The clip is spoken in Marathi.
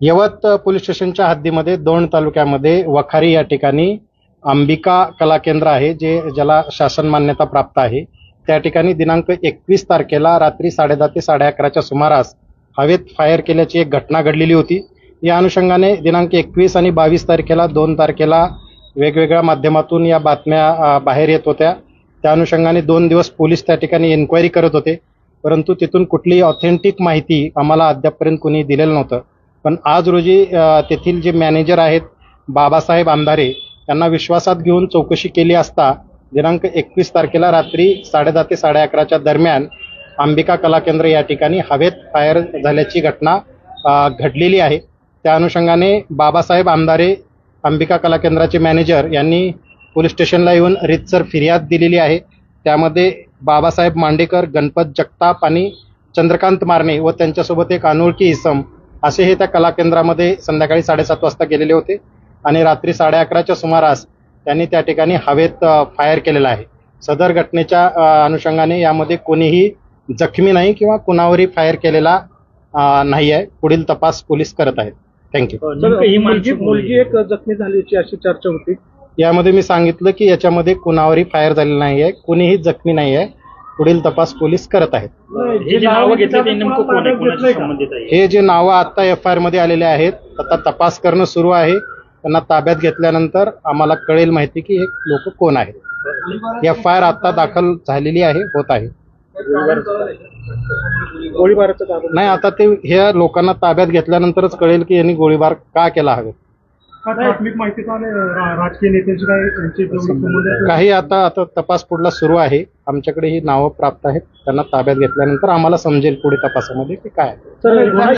यवत पोलीस स्टेशनच्या हद्दीमध्ये दोन तालुक्यामध्ये वखारी या ठिकाणी अंबिका कला केंद्र आहे जे ज्याला शासन मान्यता प्राप्त आहे. त्या ठिकाणी दिनांक एकवीस तारखेला रात्री साडेदहा ते साडे अकराच्या सुमारास हवेत फायर केल्याची एक घटना घडलेली होती. या अनुषंगाने दिनांक एकवीस आणि बावीस तारखेला दोन तारखेला वेगवेगळ्या माध्यमातून या बातम्या बाहेर येत होत्या. त्या अनुषंगाने दोन दिवस पोलीस त्या ठिकाणी एन्क्वायरी करत होते. परंतु तिथून कुठलीही ऑथेंटिक माहिती आम्हाला अद्यापपर्यंत कोणी दिलेलं नव्हतं. पण आज रोजी तेथील जे मॅनेजर आहेत बाबासाहेब आमदारे त्यांना विश्वासात घेऊन चौकशी केली असता दिनांक एकवीस तारखेला रात्री साडेदहा ते साडे अकराच्या दरम्यान अंबिका कला केंद्र या ठिकाणी हवेत फायर झाल्याची घटना घडलेली आहे. त्या अनुषंगाने बाबासाहेब आमदारे अंबिका कला केंद्राचे मॅनेजर यांनी पोलीस स्टेशनला येऊन रितसर फिर्याद दिलेली आहे. त्यामध्ये बाबासाहेब मांडेकर गणपत जगताप आणि चंद्रकांत मारणे व त्यांच्यासोबत एक अनोळखी इसम असे हे त्या कला केंद्रामध्ये संध्याकाळी साडेसात वाजता गेलेले होते. आणि रात्री साडे अकराच्या सुमारास त्यांनी त्या ठिकाणी हवेत फायर केलेला आहे. सदर घटनेच्या अनुषंगाने यामध्ये कोणीही जखमी नाही किंवा कुणावरही फायर केलेला नाही आहे पुढील तपास पोलीस करत आहेत. थँक्यू ही मुलगी एक जखमी झाल्याची अशी चर्चा होती. यामध्ये मी सांगितलं की याच्यामध्ये कुणावरही फायर झालेलं नाही आहे कुणीही जखमी नाही आहे पुढील तपास पोलीस करत आहेत. हे जे नावं घेतले ते नेमकं कोण आहे? कोणाशी संबंधित आहे? हे जे नावं आता एफ आय आरमध्ये आलेले आहेत आता तपास करणं सुरू आहे. त्यांना ताब्यात घेतल्यानंतर आम्हाला कळेल माहिती की हे लोक कोण आहेत. एफ आय आर आता दाखल झालेली आहे होत आहे. गोळीबाराचं नाही आता ते ह्या लोकांना ताब्यात घेतल्यानंतरच कळेल की यांनी गोळीबार का केला हवे. प्राथमिक माहिती राजकीय नेत्यांची त्यांची काही आता आता तपास पुढला सुरू आहे. आमच्याकडे ही नावं प्राप्त आहेत त्यांना ताब्यात घेतल्यानंतर आम्हाला समजेल पुढे तपासामध्ये की काय आहे.